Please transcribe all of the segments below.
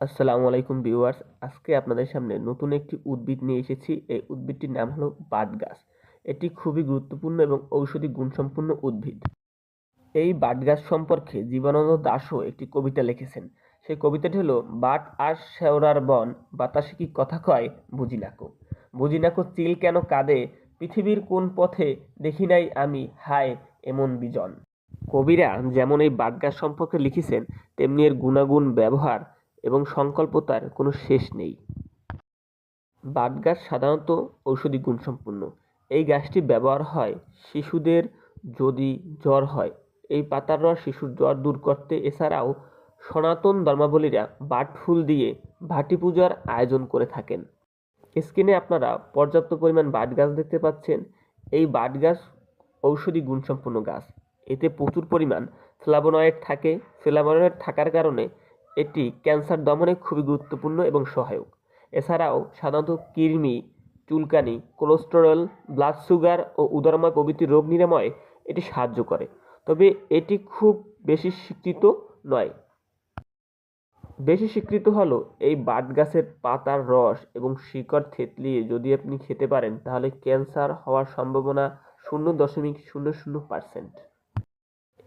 আসসালামু আলাইকুম ভিউয়ার্স, আজকে আপনাদের সামনে নতুন একটি উদ্ভিদ নিয়ে এসেছি। এই উদ্ভিদটির নাম হলো বাট গাছ এটি খুবই গুরুত্বপূর্ণ এবং ঔষধি গুণসম্পন্ন উদ্ভিদ। এই বাট গাছ সম্পর্কে জীবনানন্দ দাশও একটি কবিতা লিখেছেন। সেই কবিতাটি হলো, বাট আর শেওরার বন, বাতাসে কি কথা কয় বুঝি নাকো বুঝি নাকো চিল কেন কাঁদে, পৃথিবীর কোন পথে দেখি নাই আমি, হায় এমন বিজন। কবিরা যেমন এই বাট গাছ সম্পর্কে লিখেছেন, তেমনি এর গুণাগুণ, ব্যবহার এবং সংকল্পতার কোনো শেষ নেই। বাট গাছ সাধারণত ঔষধি গুণসম্পন্ন এই গাছটি ব্যবহার হয় শিশুদের যদি জ্বর হয়। এই পাতার রস শিশুর জ্বর দূর করতে এছাড়াও সনাতন ধর্মাবলীরা বাট ফুল দিয়ে ভাটি পূজার আয়োজন করে থাকেন। স্ক্রিনে আপনারা পর্যাপ্ত পরিমাণ বাট গাছ দেখতে পাচ্ছেন। এই বাট গাছ ঔষধি গুণসম্পন্ন গাছ। এতে প্রচুর পরিমাণ ফ্লাভোনয়েড থাকে। ফ্লাভোনয়েড থাকার কারণে এটি ক্যান্সার দমনে খুবই গুরুত্বপূর্ণ এবং সহায়ক। এছাড়াও সাধারণত কৃমি, চুলকানি, কোলেস্টেরল, ব্লাড সুগার ও উদরময় প্রভৃতি রোগ নিরাময়ে এটি সাহায্য করে। তবে এটি খুব বেশি স্বীকৃত নয়। বেশি স্বীকৃত হলো এই বাট গাছের পাতার রস এবং শিকড় থেতলিয়ে যদি আপনি খেতে পারেন, তাহলে ক্যান্সার হওয়ার সম্ভাবনা শূন্য দশমিক শূন্য শূন্য পার্সেন্ট।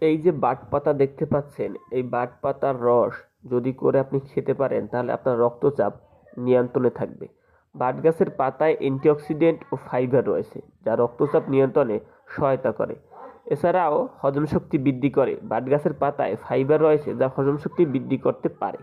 এই যে বাট পাতা দেখতে পাচ্ছেন, এই বাট পাতার রস যদি করে আপনি খেতে পারেন, তাহলে আপনার রক্তচাপ নিয়ন্ত্রণে থাকবে। বাট গাছের পাতায় অ্যান্টিঅক্সিডেন্ট ও ফাইবার রয়েছে, যা রক্তচাপ নিয়ন্ত্রণে সহায়তা করে। এছাড়াও হজম শক্তি বৃদ্ধি করে। বাট গাছের পাতায় ফাইবার রয়েছে, যা হজম শক্তি বৃদ্ধি করতে পারে।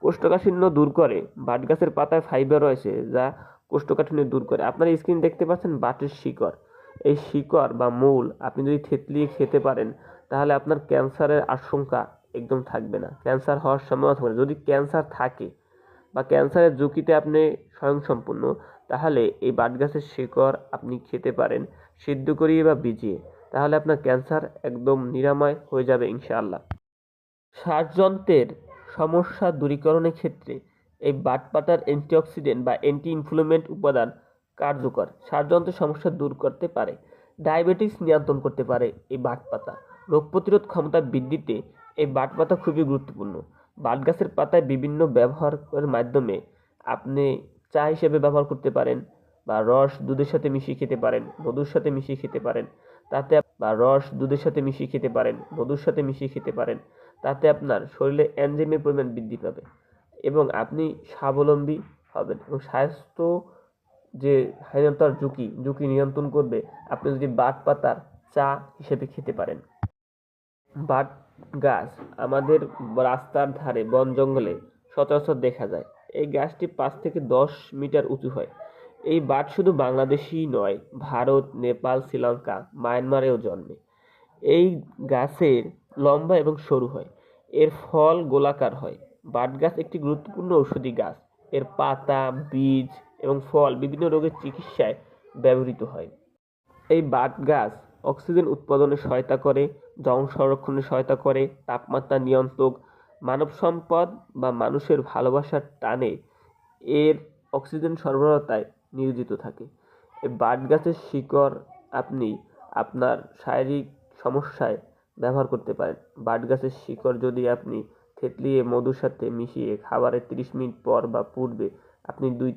কোষ্ঠকাঠিন্য দূর করে। বাট গাছের পাতায় ফাইবার রয়েছে, যা কোষ্ঠকাঠিন্য দূর করে। আপনার স্ক্রিন দেখতে পাচ্ছেন বাটের শিকড়। এই শিকড় বা মূল আপনি যদি থেতলিয়ে খেতে পারেন, তাহলে আপনার ক্যান্সারের আশঙ্কা একদম থাকবে না। ক্যান্সার হওয়ার সম্ভাবনা থাকবে না। যদি ক্যান্সার থাকে বা ক্যান্সারের ঝুঁকিতে আপনি স্বয়ংসম্পূর্ণ, তাহলে এই বাট গাছের শিকড় আপনি খেতে পারেন, সিদ্ধ করিয়ে বা ভিজিয়ে। তাহলে আপনার ক্যান্সার একদম নিরাময় হয়ে যাবে ইনশাআল্লাহ। শ্বাসযন্ত্রের সমস্যা দূরীকরণের ক্ষেত্রে এই বাট পাতার অ্যান্টিঅক্সিডেন্ট বা অ্যান্টি ইনফ্লুমেন্ট উপাদান কার্যকর। শ্বাসযন্ত্রের সমস্যা দূর করতে পারে। ডায়াবেটিস নিয়ন্ত্রণ করতে পারে এই বাট পাতা রোগ প্রতিরোধ ক্ষমতা বৃদ্ধিতে এই বাট পাতা খুবই গুরুত্বপূর্ণ। বাট গাছের পাতায় বিভিন্ন ব্যবহারের মাধ্যমে আপনি চা হিসেবে ব্যবহার করতে পারেন বা রস দুধের সাথে মিশিয়ে খেতে পারেন, মধুর সাথে মিশিয়ে খেতে পারেন। তাতে বা রস দুধের সাথে মিশিয়ে খেতে পারেন, মধুর সাথে মিশিয়ে খেতে পারেন। তাতে আপনার শরীরে এনজাইমের পরিমাণ বৃদ্ধি পাবে এবং আপনি স্বাবলম্বী হবেন এবং স্বাস্থ্য যে হীনতার ঝুঁকি ঝুঁকি নিয়ন্ত্রণ করবে, আপনি যদি বাট পাতার চা হিসেবে খেতে পারেন। বাট গাছ আমাদের রাস্তার ধারে, বন জঙ্গলে সচরাচর দেখা যায়। এই গাছটি পাঁচ থেকে দশ মিটার উঁচু হয়। এই বাট শুধু বাংলাদেশই নয়, ভারত, নেপাল, শ্রীলঙ্কা, মায়ানমারেও জন্মে। এই গাছের লম্বা এবং সরু হয়। এর ফল গোলাকার হয়। বাট গাছ একটি গুরুত্বপূর্ণ ঔষধি গাছ। এর পাতা, বীজ এবং ফল বিভিন্ন রোগের চিকিৎসায় ব্যবহৃত হয়। এই বাট গাছ অক্সিজেন উৎপাদনে সহায়তা করে জল সংরক্ষণে সহায়তা করে, তাপমাত্রা নিয়ন্ত্রক, মানব সম্পদ বা মানুষের ভালোবাসার টানে এর অক্সিজেন সরবরাহতায় নিয়োজিত থাকে। এই বাট গাছের শিকড় আপনি আপনার শারীরিক সমস্যায় ব্যবহার করতে পারেন। বাট গাছের শিকড় যদি আপনি থেতলিয়ে মধুর সাথে মিশিয়ে খাবারের তিরিশ মিনিট পর বা পূর্বে আপনি দুই,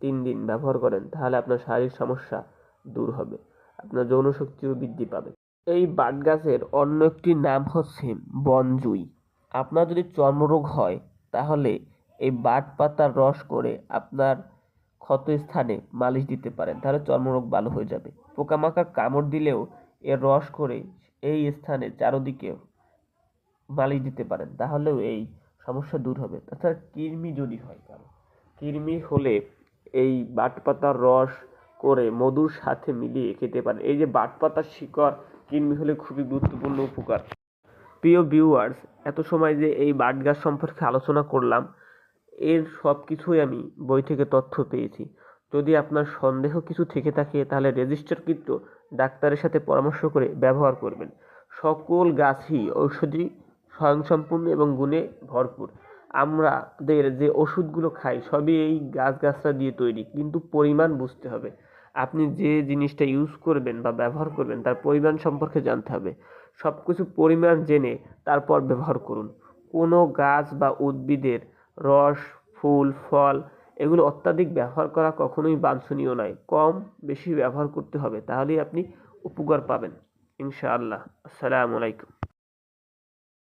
তিন দিন ব্যবহার করেন, তাহলে আপনার শারীরিক সমস্যা দূর হবে। আপনার যৌন শক্তিও বৃদ্ধি পাবে। এই বাট গাছের অন্য একটি নাম হচ্ছে বনজুই। আপনার যদি চর্মরোগ হয়, তাহলে এই বাট পাতার রস করে আপনার ক্ষত স্থানে মালিশ দিতে পারেন, তাহলে চর্মরোগ ভালো হয়ে যাবে। পোকামাকড় কামড় দিলেও এর রস করে এই স্থানে চারোদিকে মালিশ দিতে পারেন, তাহলেও এই সমস্যা দূর হবে। তাছাড়া কৃমি যদি হয় কারও, কৃমি হলে এই বাট পাতার রস করে মধুর সাথে মিলিয়ে খেতে পারেন। এই যে বাট পাতার শিকড় কৃমি হলে খুবই গুরুত্বপূর্ণ উপকার। প্রিয় ভিউয়ার্স এত সময় যে এই বাট গাছ সম্পর্কে আলোচনা করলাম, এর সব কিছুই আমি বই থেকে তথ্য পেয়েছি। যদি আপনার সন্দেহ কিছু থেকে থাকে, তাহলে রেজিস্টারকৃত ডাক্তারের সাথে পরামর্শ করে ব্যবহার করবেন। সকল গাছই ঔষধি, স্বয়ংসম্পূর্ণ এবং গুণে ভরপুর। আমাদের যে ওষুধগুলো খাই, সবই এই গাছগাছরা দিয়ে তৈরি, কিন্তু পরিমাণ বুঝতে হবে। আপনি যে জিনিসটা ইউজ করবেন বা ব্যবহার করবেন, তার পরিমাণ সম্পর্কে জানতে হবে। সব কিছু পরিমাণ জেনে তারপর ব্যবহার করুন। কোনো গাছ বা উদ্ভিদের রস, ফুল, ফল, এগুলো অত্যাধিক ব্যবহার করা কখনোই বাঞ্ছনীয় নয়। কম, বেশি ব্যবহার করতে হবে, তাহলেই আপনি উপকার পাবেন। ইনশাআল্লাহ। আসসালামু আলাইকুম।